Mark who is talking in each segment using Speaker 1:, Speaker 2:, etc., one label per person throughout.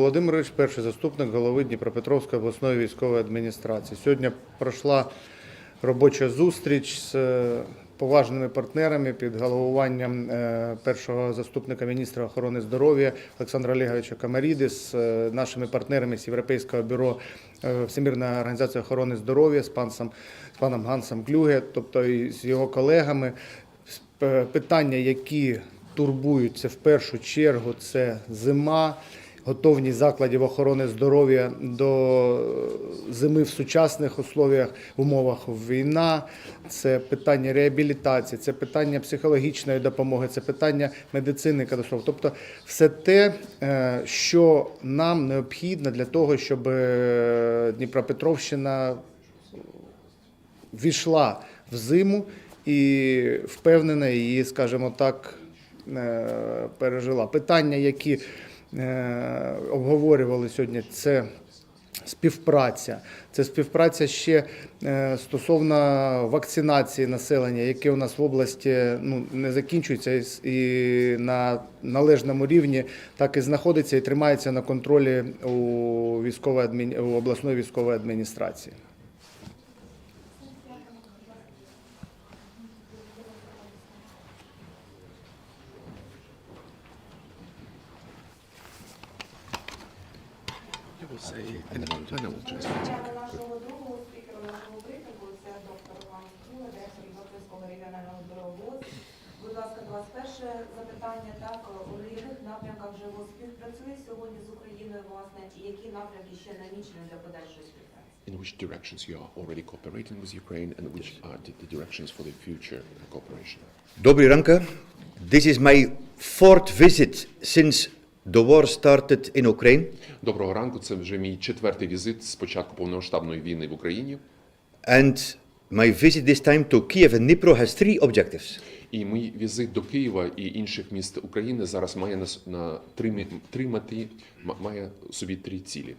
Speaker 1: Володимирович, перший заступник голови Дніпропетровської обласної військової адміністрації. Сьогодні пройшла робоча зустріч з е, поважними партнерами під головуванням е, першого заступника міністра охорони здоров'я Олександра Олеговича Камаріди з е, нашими партнерами з Європейського бюро Всемирної організації охорони здоров'я з паном, з паном Гансом Клюге, тобто і з його колегами. Питання, які турбують, це в першу чергу це зима, готовність закладів охорони здоров'я до зими в сучасних условіях, в умовах війна, це питання реабілітації, це питання психологічної допомоги, це питання медицини катастроф. Тобто все те, е, що нам необхідно для того, щоб е, Дніпропетровщина ввійшла в зиму і впевнена її, скажімо так, е, пережила. Питання, які е, обговорювали сьогодні, це співпраця. Це співпраця ще е, стосовно вакцинації населення, яке у нас в області ну, не закінчується і на належному рівні так і знаходиться і тримається на контролі у, військової адмін... у обласної військової адміністрації.
Speaker 2: I will say, and then I know we'll translate.
Speaker 3: Дякую нашого другого спікера нашого брифінгу. Це доктор Іван Кула, директор Європейського регіонального бюро ВОЗ. Будь ласка, до вас перше запитання. Так, у яких напрямках вже ВОЗ співпрацює сьогодні з Україною, власне, і які напрямки ще намічені для подальшої співпраці?
Speaker 2: In which directions you are already cooperating with Ukraine and which are the, the directions for the future cooperation?
Speaker 4: Добрий ранку. This is my fourth visit since the war started in Ukraine.
Speaker 2: Доброго ранку. Це вже мій четвертий візит з початку повномасштабної війни в Україні.
Speaker 4: And my visit this time to Kiev and Dnipro has three objectives.
Speaker 2: І мій візит до Києва і інших міст України зараз має на, на три, мі- три мети, має собі три цілі.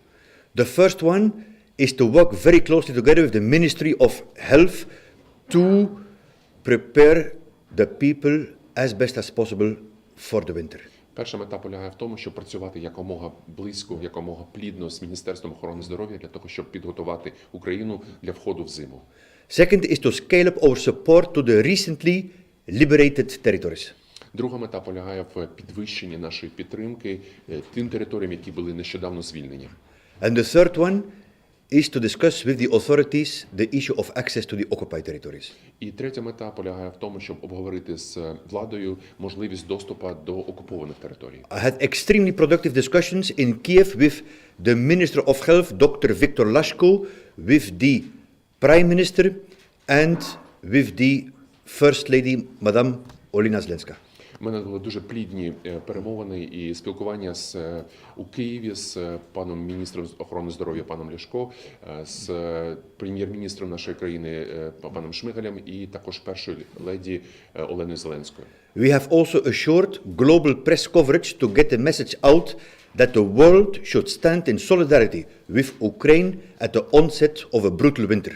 Speaker 4: The first one is to work very closely together with the Ministry of Health to prepare the people as best as possible for the winter.
Speaker 2: Перша мета полягає в тому, щоб працювати якомога близько, якомога плідно з Міністерством охорони здоров'я для того, щоб підготувати Україну для входу в зиму.
Speaker 4: Second is to scale up our support to the recently liberated territories.
Speaker 2: Друга мета полягає в підвищенні нашої підтримки е, тим територіям, які були нещодавно звільнені.
Speaker 4: And the third one is to discuss with the authorities the issue of access to the occupied territories.
Speaker 2: І третя мета полягає в тому, щоб обговорити з владою можливість доступу до окупованих територій.
Speaker 4: I had extremely productive discussions in Kiev with the Minister of Health, Dr. Viktor Lashko, with the Prime Minister, and with the First Lady, Madame Olina Zelenska.
Speaker 2: У мене були дуже плідні е, перемовини і спілкування з е, у Києві з е, паном міністром охорони здоров'я паном Ляшко, з прем'єр-міністром нашої країни паном Шмигалем і також першою леді Оленою Зеленською.
Speaker 4: We have also assured global press coverage to get the message out that the world should stand in solidarity with Ukraine at the onset of a brutal winter.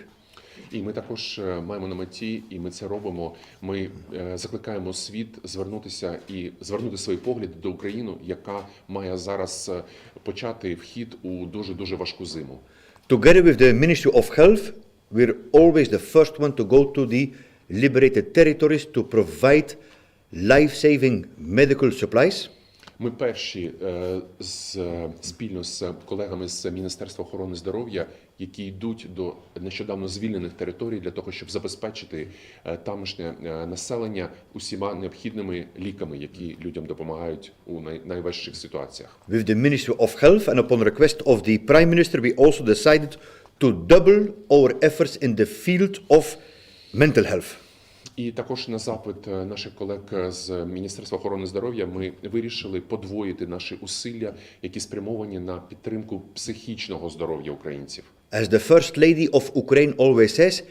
Speaker 2: І ми також е, маємо на меті, і ми це робимо. Ми е, закликаємо світ звернутися і звернути свої погляди до України, яка має зараз е, почати вхід у дуже дуже важку зиму.
Speaker 4: Together with the Ministry of Health, we're always the first one to go to the liberated territories to provide life-saving medical supplies.
Speaker 2: Ми перші з спільно з колегами з Міністерства охорони здоров'я, які йдуть до нещодавно звільнених територій для того, щоб забезпечити тамшнє тамошнє е, населення усіма необхідними ліками, які людям допомагають у най- найважчих ситуаціях.
Speaker 4: With the Ministry of Health and upon request of the Prime Minister, we also decided to double our efforts in the field of mental health.
Speaker 2: І також на запит е, наших колег з Міністерства охорони здоров'я ми вирішили подвоїти наші усилля, які спрямовані на підтримку психічного здоров'я українців.
Speaker 4: As the First Lady of Ukraine always says,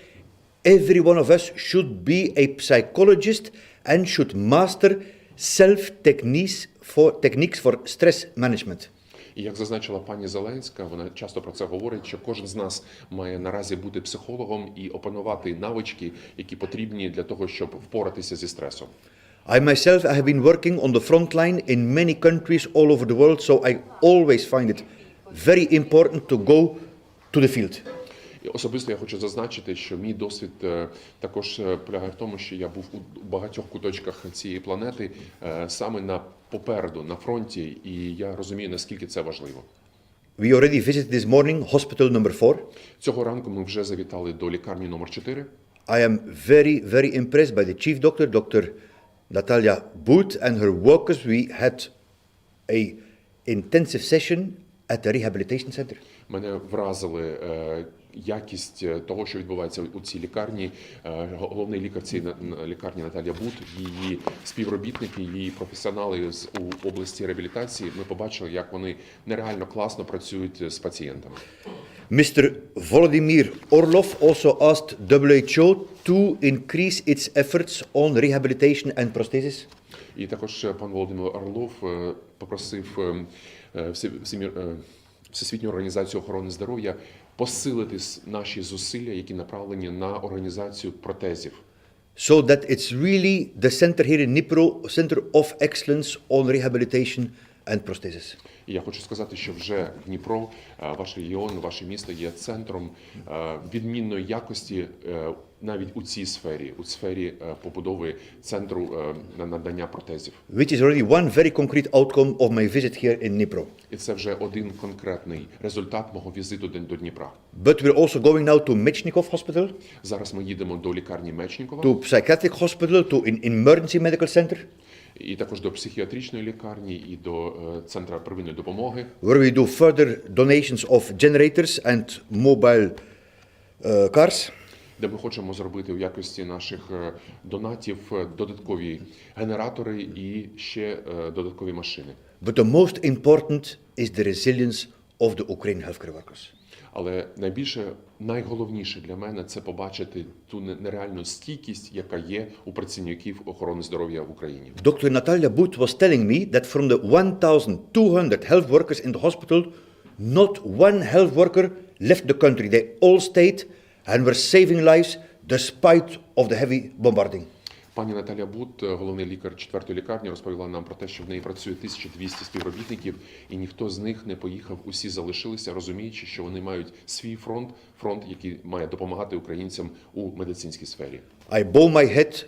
Speaker 4: every one of us should be a psychologist and should master self techniques for, techniques for stress management.
Speaker 2: І як зазначила пані Зеленська, вона часто про це говорить, що кожен з нас має наразі бути психологом і опанувати навички, які потрібні для того, щоб впоратися зі стресом.
Speaker 4: I myself I have been working on the front line in many countries all over the world, so I always find it very important to go to the field.
Speaker 2: І особисто я хочу зазначити, що мій досвід е, також е, полягає в тому, що я був у багатьох куточках цієї планети е, саме на попереду, на фронті, і я розумію, наскільки це важливо.
Speaker 4: We already visited this morning hospital number four.
Speaker 2: Цього ранку ми вже завітали до лікарні номер 4
Speaker 4: I am very, very impressed by the chief doctor, Dr. Natalia Booth, and her workers. We had a intensive session at the rehabilitation center.
Speaker 2: Мене вразили е, якість е, того, що відбувається у цій лікарні. Е, Головний лікар цієї лікарні Наталія Бут, її співробітники, її професіонали з у області реабілітації. Ми побачили, як вони нереально класно працюють з пацієнтами.
Speaker 4: Mr. Volodymyr Orlov also asked WHO to increase its efforts on rehabilitation and prosthesis.
Speaker 2: І також е, пан Володимир Орлов е, попросив е, е, Всі- Всемір- е, Всесвітню організацію охорони здоров'я посилити наші зусилля, які направлені на організацію протезів.
Speaker 4: So that it's really the center here in Nipro, center of excellence on rehabilitation and prosthesis.
Speaker 2: І я хочу сказати, що вже Дніпро, е, ваш регіон, ваше місто є центром е, відмінної якості е, навіть у цій сфері, у сфері побудови центру на надання протезів.
Speaker 4: Which is already one very concrete outcome of my visit here in Nipro.
Speaker 2: І це вже один конкретний результат мого візиту до до Дніпра.
Speaker 4: But we're also going now to Mechnikov Hospital,
Speaker 2: Зараз ми їдемо до лікарні Мечнікова.
Speaker 4: to psychiatric hospital, to an emergency medical center,
Speaker 2: і також до психіатричної лікарні і до е, центра первинної допомоги,
Speaker 4: where we do further donations of generators and mobile uh, cars.
Speaker 2: де ми хочемо зробити в якості наших е, донатів е, додаткові генератори і ще е, додаткові машини.
Speaker 4: But the most important is the resilience of the Ukrainian healthcare workers.
Speaker 2: Але найбільше найголовніше для мене це побачити ту нереальну стійкість, яка є у працівників охорони здоров'я в Україні.
Speaker 4: Dr. Natalia Booth was telling me that from the 1,200 health workers in the hospital, not one health worker left the country. They all stayed and were saving lives despite of the heavy bombarding.
Speaker 2: Пані Наталя Бут, е, головний лікар четвертої лікарні, розповіла нам про те, що в неї працює 1200 співробітників, і ніхто з них не поїхав. Усі залишилися, розуміючи, що вони мають свій фронт, фронт, який має допомагати українцям у медицинській сфері.
Speaker 4: I bow my head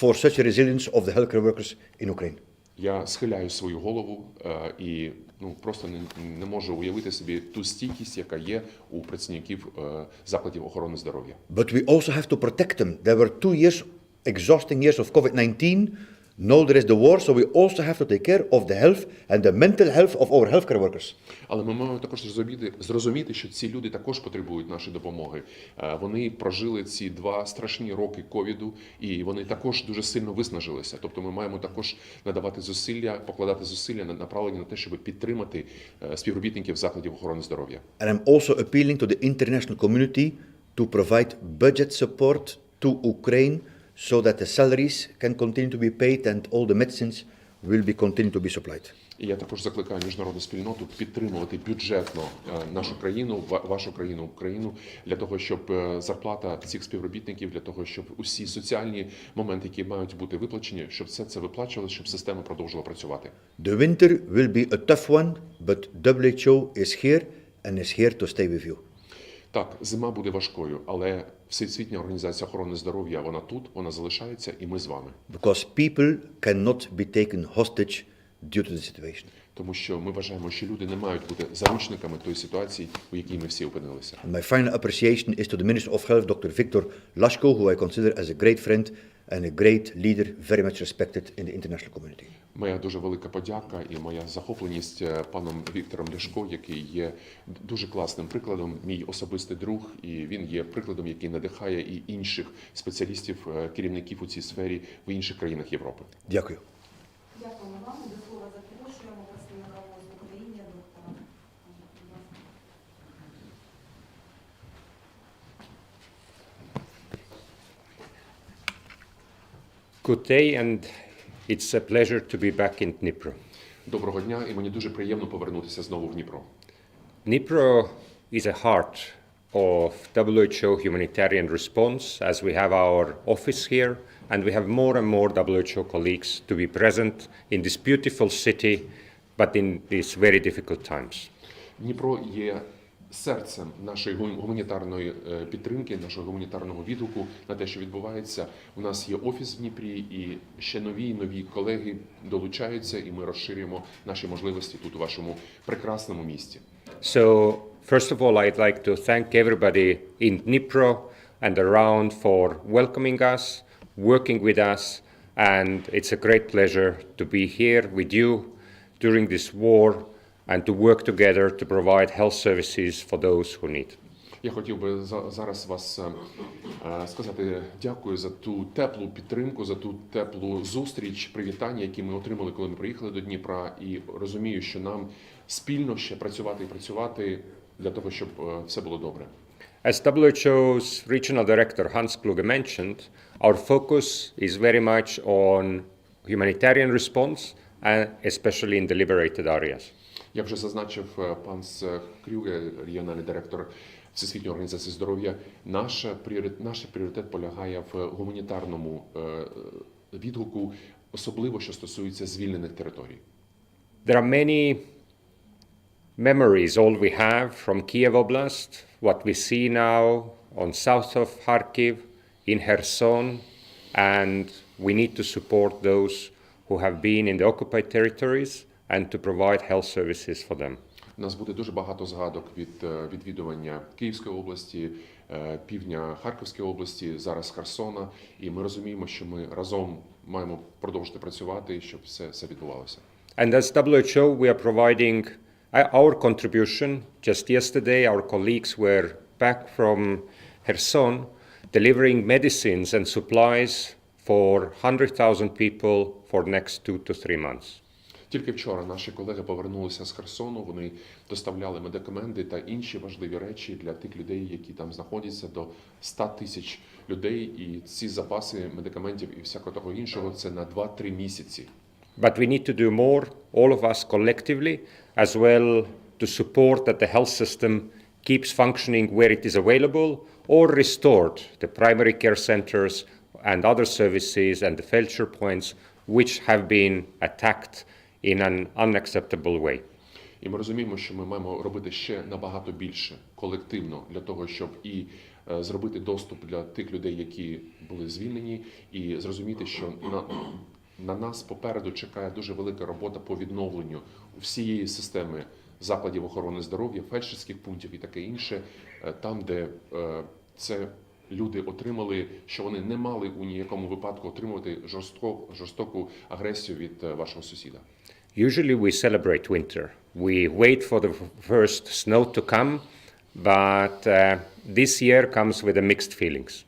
Speaker 4: for such a resilience of the healthcare workers in Ukraine.
Speaker 2: Я схиляю свою голову е, і ну просто не, не можу уявити собі ту стійкість, яка є у працівників е, закладів охорони здоров'я.
Speaker 4: But we also have to protect them. There were two years, exhausting years of COVID 19. Now there is the war, so we also have to take care of the health and the mental health of our healthcare workers.
Speaker 2: Але ми маємо також зрозуміти, зрозуміти, що ці люди також потребують нашої допомоги. Е, Вони прожили ці два страшні роки ковіду, і вони також дуже сильно виснажилися. Тобто, ми маємо також надавати зусилля, покладати зусилля на направлені на те, щоб підтримати е, співробітників закладів охорони здоров'я.
Speaker 4: And I'm also appealing to the international community to provide budget support to Ukraine so that the salaries can continue to be paid and all the medicines will be continue to be supplied.
Speaker 2: І я також закликаю міжнародну спільноту підтримувати бюджетно е, нашу країну, ва- вашу країну, Україну для того, щоб е, зарплата цих співробітників, для того, щоб усі соціальні моменти, які мають бути виплачені, щоб все це виплачувалося, щоб система продовжувала працювати.
Speaker 4: The winter will be a tough one, but WHO is here and is here to stay with you.
Speaker 2: Так, зима буде важкою, але Всесвітня організація охорони здоров'я вона тут, вона залишається, і ми з вами,
Speaker 4: Because people cannot be taken hostage due to the situation.
Speaker 2: тому що ми вважаємо, що люди не мають бути заручниками тої ситуації, у якій ми всі опинилися.
Speaker 4: And my final appreciation is to the Minister of Health, Dr. Victor Lashko, who I consider as a great friend and a great leader, very much respected in the international community.
Speaker 2: Моя дуже велика подяка і моя захопленість е, паном Віктором Ляшко, який є дуже класним прикладом, мій особистий друг, і він є прикладом, який надихає і інших спеціалістів, е, керівників у цій сфері в інших країнах Європи.
Speaker 4: Дякую.
Speaker 3: Дякуємо вам.
Speaker 5: Good day, and it's a pleasure to be back in Dnipro.
Speaker 2: Доброго дня, і мені дуже приємно повернутися знову в Дніпро.
Speaker 5: Dnipro is a heart of WHO humanitarian response, as we have our office here and we have more and more WHO colleagues to be present in this beautiful city, but in these very difficult times.
Speaker 6: Дніпро є серцем нашої гуманітарної е, підтримки, нашого гуманітарного відгуку на те, що відбувається. У нас є офіс в Дніпрі, і ще нові нові колеги долучаються, і ми розширюємо наші можливості тут у вашому прекрасному місті.
Speaker 5: So, first of all, I'd like to thank everybody in Dnipro and around for welcoming us, working with us, and it's a great pleasure to be here with you during this war and to work together to provide health services for those who need.
Speaker 6: Я хотів би за- зараз вас е, е, сказати дякую за ту теплу підтримку, за ту теплу зустріч, привітання, які ми отримали, коли ми приїхали до Дніпра. І розумію, що нам спільно ще працювати і працювати для того, щоб е, все було добре.
Speaker 5: As WHO's regional director Hans Kluge mentioned, our focus is very much on humanitarian response, and especially in the liberated areas.
Speaker 6: Як вже зазначив е, пан Крюге, регіональний директор Всесвітньої організації здоров'я, наш пріоритет, полягає в гуманітарному е, відгуку, особливо що стосується звільнених територій.
Speaker 5: There are many memories, all we have from Kiev Oblast, what we see now on south of Kharkiv, in Kherson, and we need to support those who have been in the occupied territories and to provide health services for them.
Speaker 6: У нас буде дуже багато згадок від е, відвідування Київської області, е, півдня Харківської області, зараз Херсона. І ми розуміємо, що ми разом маємо продовжити працювати, щоб все, все відбувалося.
Speaker 5: And as WHO, we are providing uh, our contribution. Just yesterday, our colleagues were back from Kherson delivering medicines and supplies for 100,000 people for next two to three months.
Speaker 6: Тільки вчора наші колеги повернулися з Херсону. Вони доставляли медикаменти та інші важливі речі для тих людей, які там знаходяться, до 100 тисяч людей. І ці запаси медикаментів і всякого того іншого це на 2-3 місяці.
Speaker 5: But we need to do more, all of us collectively, as well to support that the health system keeps functioning where it is available or restored the primary care centers and other services and the Felcher points which have been attacked in an unacceptable way.
Speaker 6: І ми розуміємо, що ми маємо робити ще набагато більше колективно для того, щоб і е, зробити доступ для тих людей, які були звільнені, і зрозуміти, що на, на нас попереду чекає дуже велика робота по відновленню всієї системи закладів охорони здоров'я, фельдшерських пунктів і таке інше, е, там, де е, це люди отримали, що вони не мали у ніякому випадку отримувати жорстко, жорстоку агресію від е, вашого сусіда.
Speaker 5: Usually we celebrate winter. We wait for the first snow to come, but uh, this year comes with a mixed feelings.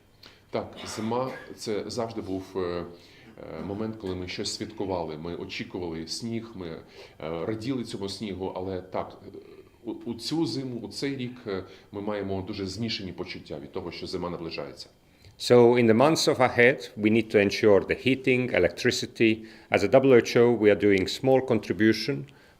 Speaker 6: Так, зима це завжди був е, е, момент, коли ми щось святкували. Ми очікували сніг, ми раділи цьому снігу, але так. е, У, у цю зиму, у цей рік е, ми маємо дуже змішані почуття від того, що зима наближається.
Speaker 5: So, in the months of ahead, we need to ensure the heating, electricity. As a WHO, we are doing small contribution,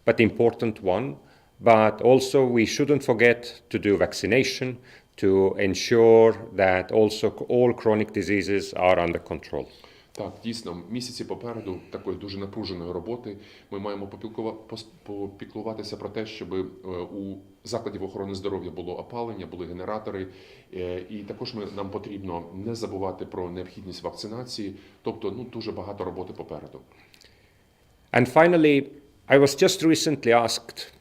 Speaker 5: but important one. But also, we shouldn't forget to do vaccination to ensure that also all chronic diseases are under control.
Speaker 6: Так, дійсно, місяці попереду такої дуже напруженої роботи. Ми маємо попіклуватися про те, щоб е, у закладів охорони здоров'я було опалення, були генератори. Е, І також ми, нам потрібно не забувати про необхідність вакцинації. Тобто, ну дуже багато роботи попереду.
Speaker 5: And finally, I was just recently asked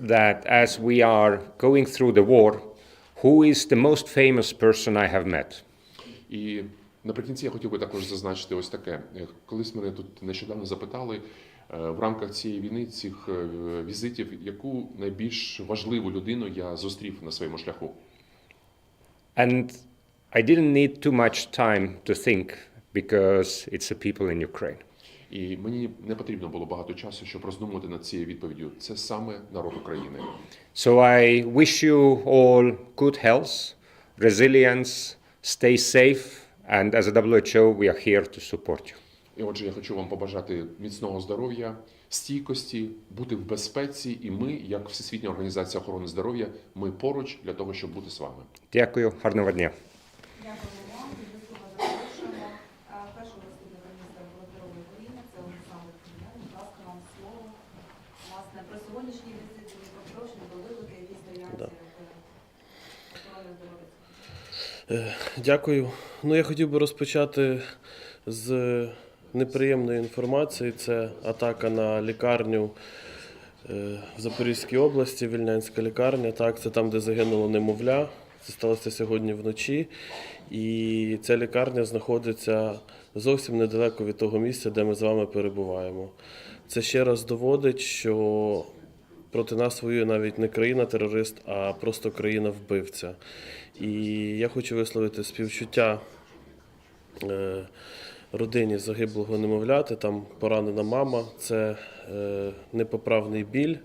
Speaker 5: that as we are going through the war, who is the most famous person I have met?
Speaker 6: І наприкінці я хотів би також зазначити ось таке. Е, Колись мене тут нещодавно запитали е, в рамках цієї війни, цих е, візитів, яку найбільш важливу людину я зустрів на своєму шляху.
Speaker 5: And I didn't need too much time to think because it's the people in Ukraine.
Speaker 6: І мені не потрібно було багато часу, щоб роздумувати над цією відповіддю. Це саме народ України.
Speaker 5: So I wish you all good health, resilience, stay safe, and as a WHO, we are here to support you.
Speaker 6: І отже, я хочу вам побажати міцного здоров'я, стійкості, бути в безпеці. І ми, як Всесвітня організація охорони здоров'я, ми поруч для того, щоб бути з вами.
Speaker 5: Дякую, гарного дня.
Speaker 3: Дякуємо вам. Дуже слухати запрошуємо. Е, В першу
Speaker 7: Е, Дякую. Ну, я хотів би розпочати з неприємної інформації. Це атака на лікарню е, в Запорізькій області, Вільнянська лікарня. Так, це там, де загинуло немовля. Це сталося сьогодні вночі. І ця лікарня знаходиться зовсім недалеко від того місця, де ми з вами перебуваємо. Це ще раз доводить, що проти нас воює навіть не країна-терорист, а просто країна-вбивця. І я хочу висловити співчуття е, родині загиблого немовляти, там поранена мама, це е, непоправний біль.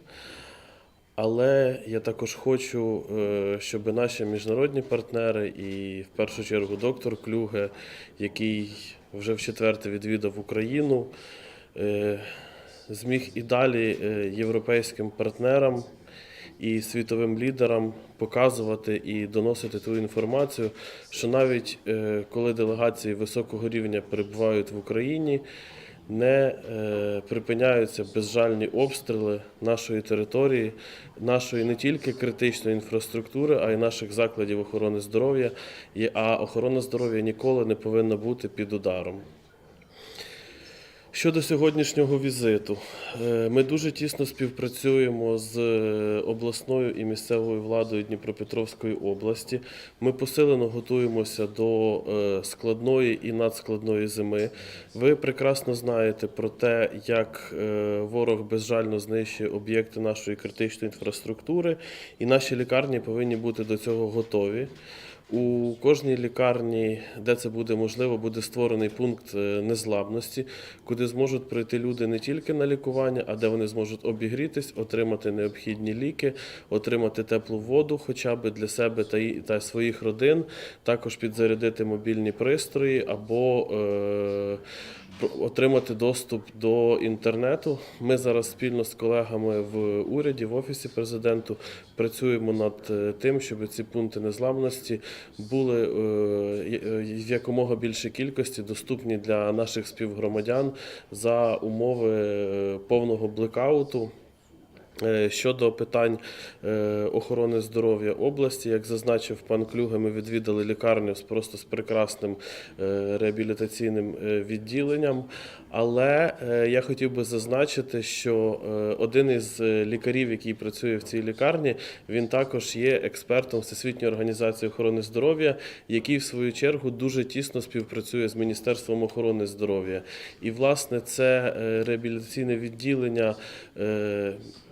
Speaker 7: Але я також хочу, е, щоб наші міжнародні партнери і в першу чергу доктор Клюге, який вже в четверте відвідав Україну, зміг і далі е, європейським партнерам і світовим лідерам показувати і доносити ту інформацію, що навіть е, коли делегації високого рівня перебувають в Україні, не е, припиняються безжальні обстріли нашої території, нашої не тільки критичної інфраструктури, а й наших закладів охорони здоров'я. А охорона здоров'я ніколи не повинна бути під ударом. Щодо сьогоднішнього візиту, е, ми дуже тісно співпрацюємо з е, обласною і місцевою владою Дніпропетровської області. Ми посилено готуємося до е, складної і надскладної зими. Ви прекрасно знаєте про те, як ворог безжально знищує об'єкти нашої критичної інфраструктури, і наші лікарні повинні бути до цього готові. У кожній лікарні, де це буде можливо, буде створений пункт е, незламності, куди зможуть прийти люди не тільки на лікування, а де вони зможуть обігрітись, отримати необхідні ліки, отримати теплу воду, хоча б для себе та, та своїх родин, також підзарядити мобільні пристрої або е, отримати доступ до інтернету. Ми зараз спільно з колегами в уряді, в офісі президенту працюємо над е, тим, щоб ці пункти незламності були е, я- е, в якомога більшій кількості доступні для наших співгромадян за умови е, повного блекауту. Е, Щодо питань е, охорони здоров'я області, як зазначив пан Клюге, ми відвідали лікарню просто з прекрасним е, реабілітаційним е, відділенням. Але е, я хотів би зазначити, що е, один із е, лікарів, який працює в цій лікарні, він також є експертом Всесвітньої організації охорони здоров'я, який в свою чергу дуже тісно співпрацює з Міністерством охорони здоров'я. І власне це реабілітаційне відділення.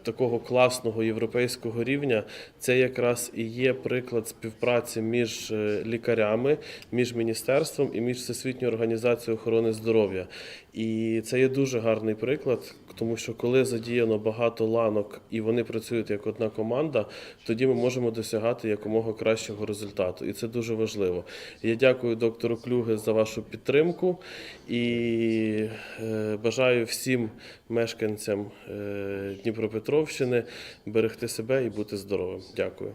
Speaker 7: Такого класного європейського рівня це якраз і є приклад співпраці між лікарями, між міністерством і між Всесвітньою організацією охорони здоров'я. І це є дуже гарний приклад, тому що коли задіяно багато ланок і вони працюють як одна команда, тоді ми можемо досягати якомога кращого результату. І це дуже важливо. Я дякую доктору Клюге за вашу підтримку і е, бажаю всім мешканцям е, Дніпропетровщини берегти себе і бути здоровим. Дякую.